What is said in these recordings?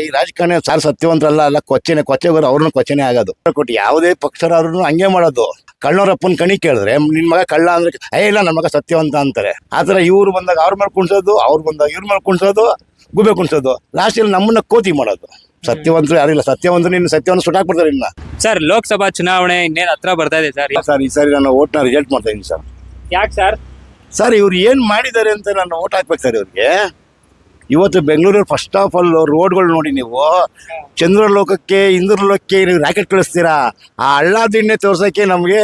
ಈ ರಾಜಕಾರಣ ಸಾರ್ ಸತ್ಯವಂತರಲ್ಲ ಅಲ್ಲ ಕೊಚ್ಚೆನೆ ಬರೋ ಅವ್ರನ್ನ ಕೊಚ್ಚೆನೆ ಆಗೋದು. ಕೊಟ್ಟು ಯಾವುದೇ ಪಕ್ಷರಾದ್ರೂ ಹಂಗೆ ಮಾಡೋದು. ಕಳ್ಳೋರಪ್ಪನ ಕಣಿ ಕೇಳಿದ್ರೆ ನಿನ್ ಮಗ ಕಳ್ಳ ಅಂದ್ರೆ ಏ ಇಲ್ಲ ನನ್ನ ಮಗ ಸತ್ಯವಂತ ಅಂತಾರೆ. ಆತರ ಇವ್ರು ಬಂದಾಗ ಅವ್ರ ಮೇಲೆ ಕುಣಿಸೋದು ಅವ್ರು ಬಂದಾಗ ಇವ್ರ ಮೇಲೆ ಕುಣಿಸೋದು ಗುಬೆ ಕುಣ್ಸೋದು. ಲಾಸ್ಟಲ್ಲಿ ನಮ್ಮನ್ನ ಕೋತಿ ಮಾಡೋದು. ಸತ್ಯವಂತರು ಯಾರಿಲ್ಲ ಸತ್ಯವಂತರು ನಿನ್ನ ಸತ್ಯವನ್ನು ಸುಟ್ಟಾಕ್ಬಿಡ್ತಾರೆ ಇನ್ನ. ಸರ್ ಲೋಕಸಭಾ ಚುನಾವಣೆ ಇನ್ನೇನ್ ಹತ್ರ ಬರ್ತಾ ಇದೆ ಸರ್? ಸರ್ ಈ ಸಾರಿ ನಾನು ಓಟ್ನ ರಿಜಲ್ಟ್ ಮಾಡ್ತಾ ಇದ್ದೀನಿ ಸರ್. ಯಾಕೆ ಸರ್? ಸರ್ ಇವ್ರು ಏನ್ ಮಾಡಿದ್ದಾರೆ ಅಂತ ನಾನು ಓಟ್ ಹಾಕ್ಬೇಕು ಸರ್ ಇವ್ರಿಗೆ? ಇವತ್ತು ಬೆಂಗಳೂರು ಫಸ್ಟ್ ಆಫ್ ಆಲ್ ರೋಡ್ಗಳು ನೋಡಿ ನೀವು. ಚಂದ್ರಲೋಕಕ್ಕೆ, ಇಂದ್ರಲೋಕಕ್ಕೆ ನೀವು ರಾಕೆಟ್ ಕಳಿಸ್ತೀರಾ? ಆ ಹಳ್ಳ ದಿಣ್ಣೆ ತೋರ್ಸೋಕ್ಕೆ ನಮಗೆ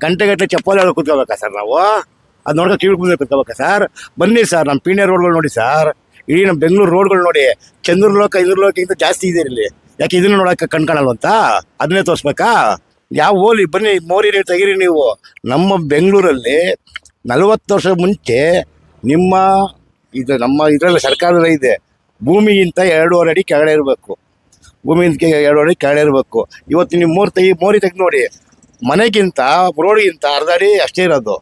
ಗಂಟೆಗಟ್ಟಲೆ ಚಪ್ಪಲಿ ಹೇಳಿ ಕೂತ್ಕೋಬೇಕಾ ಸರ್ ನಾವು? ಅದು ನೋಡ್ಕೊಂಡು ಕಿವಿ ಮುಂದೆ ಕೂತ್ಕೋಬೇಕಾ ಸರ್? ಬನ್ನಿ ಸರ್ ನಮ್ಮ ಪೀಣ್ಯ ರೋಡ್ಗಳು ನೋಡಿ ಸರ್. ಇಡೀ ನಮ್ಮ ಬೆಂಗಳೂರು ರೋಡ್ಗಳು ನೋಡಿ. ಚಂದ್ರಲೋಕ, ಇಂದ್ರಲೋಕಕ್ಕಿಂತ ಜಾಸ್ತಿ ಇದೆ ಇಲ್ಲಿ. ಯಾಕೆ ಇದನ್ನ ನೋಡಕ್ಕೆ ಕಣ್ಕಾಣಲ್ವಂತ ಅದನ್ನೇ ತೋರಿಸ್ಬೇಕಾ? ಯಾವ ಹೋಲಿ, ಬನ್ನಿ, ಮೋರಿ ನೀವು, ತೆಗೀರಿ ನೀವು. ನಮ್ಮ ಬೆಂಗಳೂರಲ್ಲಿ ನಲವತ್ತು ವರ್ಷ ಮುಂಚೆ ನಿಮ್ಮ ಇದು ನಮ್ಮ ಇದರಲ್ಲಿ ಸರ್ಕಾರದ ಇದೆ. ಭೂಮಿಗಿಂತ ಎರಡೂವರೆ ಅಡಿ ಕೆಳಗಡೆ ಇರಬೇಕು. ಭೂಮಿಗಿಂತ ಎರಡೂವರೆ ಅಡಿ ಕೆಳಗಡೆ ಇರಬೇಕು. ಇವತ್ತು ನೀವು ಮೂರು ತೈ ಮೋರಿ ತೆಗೆದು ನೋಡಿ. ಮನೆಗಿಂತ ರೋಡ್ಗಿಂತ ಅರ್ಧ ಅಡಿ ಅಷ್ಟೇ ಇರೋದು.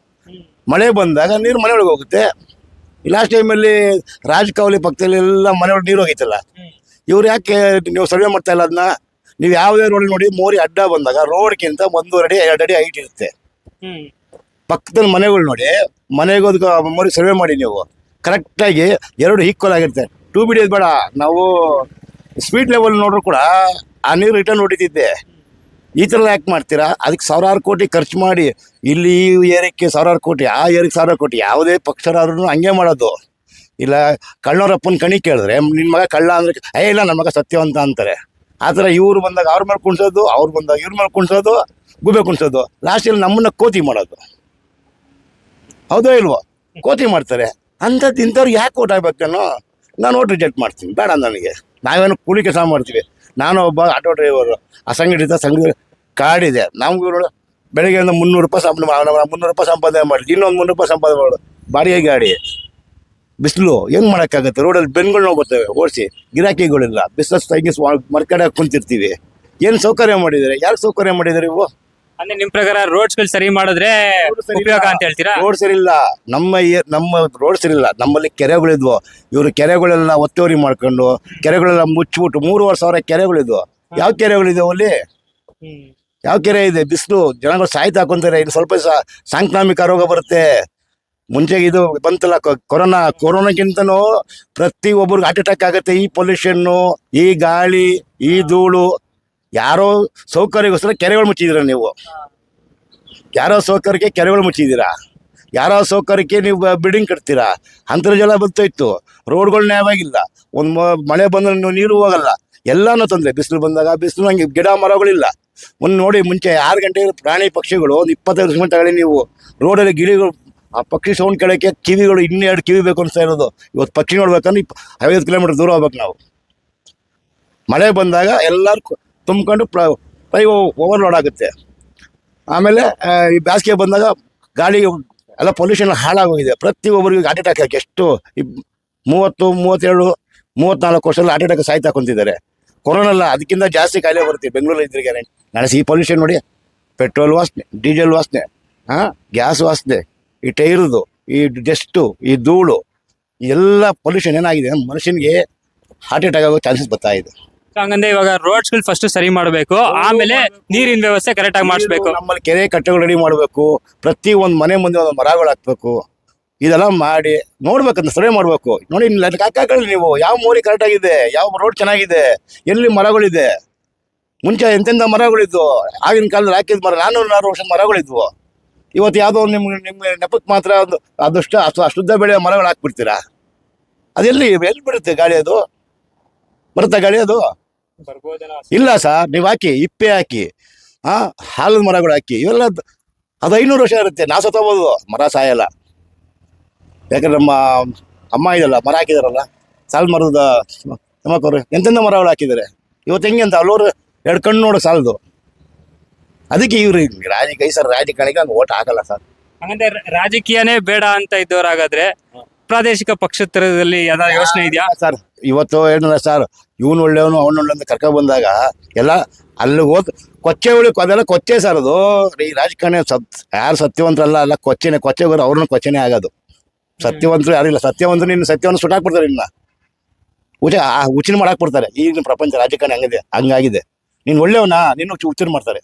ಮಳೆ ಬಂದಾಗ ನೀರು ಮನೆ ಒಳಗೆ ಹೋಗುತ್ತೆ ಲಾಸ್ಟ್ ಟೈಮಲ್ಲಿ ರಾಜಕಾವಲಿ ಪಕ್ಕದಲ್ಲಿ ಎಲ್ಲ ಮನೆ ಒಳಗೆ ನೀರು ಹೋಗಿತ್ತಲ್ಲ ಇವ್ರು ಯಾಕೆ ನೀವು ಸರ್ವೆ ಮಾಡ್ತಾ ಇಲ್ಲ ಅದನ್ನ? ನೀವು ಯಾವುದೇ ರೋಡ್ ನೋಡಿ ಮೋರಿ ಅಡ್ಡ ಬಂದಾಗ ರೋಡ್ಗಿಂತ ಒಂದೂವರೆ ಅಡಿ ಎರಡು ಅಡಿ ಹೈಟ್ ಇರುತ್ತೆ. ಪಕ್ಕದಲ್ಲಿ ಮನೆಗಳು ನೋಡಿ. ಮನೆಗೆ ಮೋರಿ ಸರ್ವೆ ಮಾಡಿ ನೀವು. ಕರೆಕ್ಟಾಗಿ ಎರಡು ಈಕ್ವಲ್ ಆಗಿರುತ್ತೆ. ಟೂ ಬಿಡಿಯೋದು ಬೇಡ. ನಾವು ಸ್ಪೀಡ್ ಲೆವೆಲ್ ನೋಡ್ರು ಕೂಡ ಆ ನೀರು ರಿಟರ್ನ್ ಹೊಡಿತಿದ್ದೆ. ಈ ಥರ ಯಾಕೆ ಮಾಡ್ತೀರಾ? ಅದಕ್ಕೆ ಸಾವಿರಾರು ಕೋಟಿ ಖರ್ಚು ಮಾಡಿ ಇಲ್ಲಿ ಈ ಏರಿಯಾಕ್ಕೆ ಸಾವಿರಾರು ಕೋಟಿ, ಆ ಏರಿಗೆ ಸಾವಿರಾರು ಕೋಟಿ, ಯಾವುದೇ ಪಕ್ಷರಾದ್ರೂ ಹಂಗೆ ಮಾಡೋದು. ಇಲ್ಲ ಕಳ್ಳೋರಪ್ಪನ ಕಣಿ ಕೇಳಿದ್ರೆ ನಿನ್ನ ಮಗ ಕಳ್ಳ ಅಂದರೆ ಏ, ಇಲ್ಲ ನನ್ನ ಮಗ ಸತ್ಯವಂತ ಅಂತಾರೆ. ಆ ಥರ ಇವ್ರು ಬಂದಾಗ ಅವ್ರ ಮೇಲೆ ಕುಣಿಸೋದು, ಅವ್ರು ಬಂದಾಗ ಇವ್ರ ಮೇಲೆ ಕುಣಿಸೋದು, ಗುಬೆ ಕುಣಿಸೋದು. ಲಾಸ್ಟಲ್ಲಿ ನಮ್ಮನ್ನ ಕೋತಿ ಮಾಡೋದು. ಹೌದೋ ಇಲ್ವೋ? ಕೋತಿ ಮಾಡ್ತಾರೆ. ಅಂಥದ್ದು ಇಂಥವ್ರು ಯಾಕೆ ಓಟ್ ಅನ್ನೋ ನಾನು ಓಟ್ ರಿಜೆಕ್ಟ್ ಮಾಡ್ತೀನಿ. ಬೇಡ ನನಗೆ. ನಾವೇನು ಕೂಲಿ ಕೆಲಸ ಮಾಡ್ತೀವಿ. ನಾನು ಒಬ್ಬ ಆಟೋ ಡ್ರೈವರು ಅಸಂಘಟಿತ ಸಂಘ ಕಾಡಿದೆ. ನಮ್ಗೆ ಬೆಳಗ್ಗೆ ಒಂದು ಮುನ್ನೂರು ರೂಪಾಯಿ ಸಂಪಾದನೆ ಮುನ್ನೂರು ರೂಪಾಯಿ ಸಂಪಾದನೆ ಮಾಡಿ ಇನ್ನೊಂದು ಮುನ್ನೂರು ರೂಪಾಯಿ ಸಂಪಾದನೆ ಮಾಡೋದು ಬಾಡಿಗೆ ಗಾಡಿ, ಬಿಸಿಲು, ಹೆಂಗೆ ಮಾಡೋಕ್ಕಾಗುತ್ತೆ? ರೋಡಲ್ಲಿ ಬೆನ್ಗಳು ನಾವು ಬರ್ತವೆ ಓಡಿಸಿ. ಗಿರಾಕಿಗಳಿಲ್ಲ. ಬಿಸ್ನೆಸ್ ತಂಗಿ ಮರ್ಕಡೆ ಕುಂತಿರ್ತೀವಿ. ಏನು ಸೌಕರ್ಯ ಮಾಡಿದ್ದಾರೆ? ಯಾರು ಸೌಕರ್ಯ ಮಾಡಿದ್ದಾರೆ ಇವು? ಅಂದ್ರೆ ನಿಮ್ ಪ್ರಕಾರ ರೋಡ್ಸ್ಗಳು ಸರಿ ಮಾಡಿದ್ರೆ ಉಪಯೋಗ ಅಂತ ಹೇಳ್ತೀರಾ? ರೋಡ್ ಸರಿ ಇಲ್ಲ. ನಮ್ಮ ನಮ್ಮ ರೋಡ್ ಸರಿ ಇಲ್ಲ. ನಮ್ಮಲ್ಲಿ ಕೆರೆಗಳಿದ್ವು. ಇವರು ಕೆರೆಗಳೆಲ್ಲ ಒತ್ತುವರಿ ಮಾಡ್ಕೊಂಡು ಕೆರೆಗಳೆಲ್ಲ ಮುಚ್ಚಿಬಿಟ್ಟು ಮೂರುವರೆ ಸಾವಿರ ಕೆರೆಗಳಿದ್ವು. ಯಾವ ಕೆರೆಗಳಿದಾವೆ ಅಲ್ಲಿ? ಯಾವ ಕೆರೆ ಇದೆ? ಬಿಸಿಲು ಜನಗಳು ಸಾಯ್ತಾ ಹಾಕೊಂತಾರೆ ಇನ್ನು ಸ್ವಲ್ಪ ಸಾಂಕ್ರಾಮಿಕ ರೋಗ ಬರುತ್ತೆ. ಮುಂಚೆ ಇದು ಬಂತಲ್ಲ ಕೊ- ಕೊರೋನಾ ಕೊರೋನಾಗಿಂತನೂ ಪ್ರತಿ ಒಬ್ಬರಿಗೆ ಹಾರ್ಟ್ ಅಟ್ಯಾಕ್ ಆಗುತ್ತೆ. ಈ ಪೊಲ್ಯೂಷನ್ನು ಈ ಗಾಳಿ ಈ ಧೂಳು. ಯಾರೋ ಸೌಕರ್ಯಗೋಸ್ಕರ ಕೆರೆಗಳು ಮುಚ್ಚಿದ್ದೀರಾ ನೀವು? ಯಾರೋ ಸೌಕರ್ಯಕ್ಕೆ ಕೆರೆಗಳು ಮುಚ್ಚಿದ್ದೀರಾ? ಯಾರೋ ಸೌಕರ್ಯಕ್ಕೆ ನೀವು ಬಿಲ್ಡಿಂಗ್ ಕಟ್ತೀರಾ? ಅಂತರ್ಜಲ ಬಂತೋಯ್ತು ರೋಡ್ಗಳು ನ್ಯಾಯವಾಗಿಲ್ಲ. ಒಂದು ಮಳೆ ಬಂದ್ರೆ ನೀರು ಹೋಗಲ್ಲ. ಎಲ್ಲಾನು ತೊಂದರೆ. ಬಿಸಿಲು ಬಂದಾಗ ಬಿಸಿಲು ಹಂಗೆ ಗಿಡ ಮರಗಳಿಲ್ಲ. ಒಂದು ನೋಡಿ ಮುಂಚೆ ಆರು ಗಂಟೆ ಪ್ರಾಣಿ ಪಕ್ಷಿಗಳು ಒಂದು ಇಪ್ಪತ್ತೈದು ಗಂಟೆಗಳಲ್ಲಿ ನೀವು ರೋಡಲ್ಲಿ ಗಿಳಿಗಳು, ಆ ಪಕ್ಷಿ ಸೌಂಡ್ ಕೇಳೋಕ್ಕೆ ಕಿವಿಗಳು ಇನ್ನೆರಡು ಕಿವಿ ಬೇಕು ಅನ್ಸ್ತಾ ಇರೋದು. ಇವತ್ತು ಪಕ್ಷಿ ನೋಡ್ಬೇಕಂದ್ರೆ ಐವತ್ತು ಕಿಲೋಮೀಟರ್ ದೂರ ಹೋಗ್ಬೇಕು ನಾವು. ಮಳೆ ಬಂದಾಗ ಎಲ್ಲರೂ ಕು- ಪ್ರೈ, ಪೈ ಓವರ್ಲೋಡ್ ಆಗುತ್ತೆ. ಆಮೇಲೆ ಈ ಬೇಸಿಗೆ ಬಂದಾಗ ಗಾಳಿ ಎಲ್ಲ ಪೊಲ್ಯೂಷನ್ ಹಾಳಾಗೋಗಿದೆ. ಪ್ರತಿ ಒಬ್ಬರಿಗೆ ಹಾರ್ಟ್ ಅಟ್ಯಾಕ್ ಹಾಕಿ ಎಷ್ಟು ಮೂವತ್ತು, ಮೂವತ್ತೆರಡು ಮೂವತ್ತ್ನಾಲ್ಕು ವರ್ಷದಲ್ಲಿ ಹಾರ್ಟ್ ಅಟ್ಯಾಕ್ ಸಾಯ್ತಾ ಕುಂತಿದ್ದಾರೆ. ಕೊರೋನಾ ಅಲ್ಲ, ಅದಕ್ಕಿಂತ ಜಾಸ್ತಿ ಕಾಯಿಲೆ ಬರುತ್ತೆ. ಬೆಂಗಳೂರಲ್ಲಿ ಇದ್ರಿಗೆ ನಡೆಸಿ ಈ ಪೊಲ್ಯೂಷನ್ ನೋಡಿ ಪೆಟ್ರೋಲ್ ವಾಸನೆ ಡೀಸೆಲ್ ವಾಸನೆ ಹಾಂ ಗ್ಯಾಸ್ ವಾಸನೆ, ಈ ಟೈರ್ದು, ಈ ಡಸ್ಟು ಈ ಧೂಳು ಎಲ್ಲ ಪೊಲ್ಯೂಷನ್ ಏನಾಗಿದೆ? ಮನುಷ್ಯನಿಗೆ ಹಾರ್ಟ್ ಅಟ್ಯಾಕ್ ಆಗೋ ಚಾನ್ಸಸ್ ಬರ್ತಾ ಇದೆ. So ಹಂಗಂದ್ರೆ ಇವಾಗ ರೋಡ್ಸ್ಗಳು ಫಸ್ಟ್ ಸರಿ ಮಾಡಬೇಕು. ಆಮೇಲೆ ನೀರಿನ ವ್ಯವಸ್ಥೆ ಕರೆಕ್ಟ್ ಆಗಿ ಮಾಡಿಸ್ಬೇಕು. ನಮ್ಮಲ್ಲಿ ಕೆರೆ ಕಟ್ಟೆಗಳು ರೆಡಿ ಮಾಡಬೇಕು. ಪ್ರತಿ ಒಂದು ಮನೆ ಮುಂದೆ ಒಂದು ಮರಗಳು ಹಾಕ್ಬೇಕು. ಇದೆಲ್ಲ ಮಾಡಿ ನೋಡ್ಬೇಕಂತ ಸರ್ವೆ ಮಾಡ್ಬೇಕು. ನೋಡಿ ಹಾಕಿ ನೀವು. ಯಾವ ಮೋರಿ ಕರೆಕ್ಟ್ ಆಗಿದೆ? ಯಾವ ರೋಡ್ ಚೆನ್ನಾಗಿದೆ? ಎಲ್ಲಿ ಮರಗಳಿದೆ? ಮುಂಚೆ ಎಂತೆಂಥ ಮರಗಳಿದ್ವು? ಆಗಿನ ಕಾಲದಲ್ಲಿ ಹಾಕಿದ ಮರ ನಾನ್ನೂರು ನಾರು ವರ್ಷದ ಮರಗಳಿದ್ವು. ಇವತ್ತು ಯಾವುದೋ ಒಂದು ನಿಮ್ಗೆ ನಿಮ್ಗೆ ನೆಪಕ್ಕೆ ಮಾತ್ರ ಒಂದು ಅದಷ್ಟು ಅಷ್ಟು ಅಶುದ್ಧ ಬೆಳೆಯ ಮರಗಳು ಹಾಕ್ಬಿಡ್ತೀರಾ? ಅದೆಲ್ಲಿ ಎಲ್ಲಿ ಬಿಡುತ್ತೆ ಗಾಳಿ ಅದು? ಬರುತ್ತಾ ಗಾಳಿ ಅದು? ಇಲ್ಲ ಸರ್ ನೀವು ಹಾಕಿ ಇಪ್ಪೆ ಹಾಕಿ ಆ ಹಾಲದ ಮರಗಳು ಹಾಕಿ ಇವೆಲ್ಲ ಅದು ಐನೂರು ವರ್ಷ ಇರುತ್ತೆ ನಾ ಸತ್ತೋಗ್ಬೋದು ಮರ ಸಾಯಲ್ಲ. ಯಾಕಂದ್ರೆ ನಮ್ಮ ಅಮ್ಮ ಇದಲ್ಲ ಮರ ಹಾಕಿದಾರಲ್ಲ ಸಾಲ್ ಮರದ ನಮ್ಮಕ್ಕವರು ಎಂತೆಂಥ ಮರಗಳು ಹಾಕಿದ್ದಾರೆ ಇವತ್ತು ಹೆಂಗೆ ಅಂತ ಅಲ್ಲೋರು ಎರಡು ಕಣ್ಣು ನೋಡೋ ಸಾಲದು. ಅದಕ್ಕೆ ಇವ್ರು ರಾಜಕೀಯ ಸರ್ ರಾಜಕಾರಣಿಗೆ ಹಂಗೆ ಓಟ್ ಹಾಕಲ್ಲ ಸರ್. ಹಂಗಂದ್ರೆ ರಾಜಕೀಯನೇ ಬೇಡ ಅಂತ ಇದ್ದವರಾಗಾದ್ರೆ ಪ್ರಾದೇಶಿಕ ಪಕ್ಷೇತರದಲ್ಲಿ ಯಾವ್ದಾದ್ರು ಯೋಚನೆ ಇದೆಯಾ? ಸರ್. ಇವತ್ತು ಏನಲ್ಲ ಸರ್ ಇವನು ಒಳ್ಳೆಯವನು ಅವನು ಒಳ್ಳೆ ಅಂತ ಕರ್ಕೊಂಡ್ ಬಂದಾಗ ಎಲ್ಲ ಅಲ್ಲಿ ಹೋದ್ ಕೊಚ್ಚೆ ಉಳಿ ಅದೆಲ್ಲ ಕೊಚ್ಚೆ ಸರ್ ಅದು. ಈ ರಾಜಕಾರಣಿ ಸತ್ ಯಾರು ಸತ್ಯವಂತರಲ್ಲ ಅಲ್ಲ ಕೊಚ್ಚೆನೆ ಕೊಚ್ಚೆಗೋರು ಅವ್ರನ್ನ ಕೊಚ್ಚೆನೆ ಆಗೋದು. ಸತ್ಯವಂತರು ಯಾರಿಲ್ಲ ಸತ್ಯವಂತರು ನಿನ್ನ ಸತ್ಯವನ್ನು ಸುಟ್ಟಾಕ್ಬಿಡ್ತಾರೆ ಇನ್ನ. ಉಚ ಆ ಹುಚ್ಚಿನ ಮಾಡಕ್ ಬಿಡ್ತಾರೆ ಈಗಿನ ಪ್ರಪಂಚ ರಾಜಕಾರಣಿ ಹಂಗಿದೆ ಹಂಗಾಗಿದೆ. ನೀನ್ ಒಳ್ಳೆಯವನ? ನಿನ್ನ ಹುಚ್ಚು ಮಾಡ್ತಾರೆ.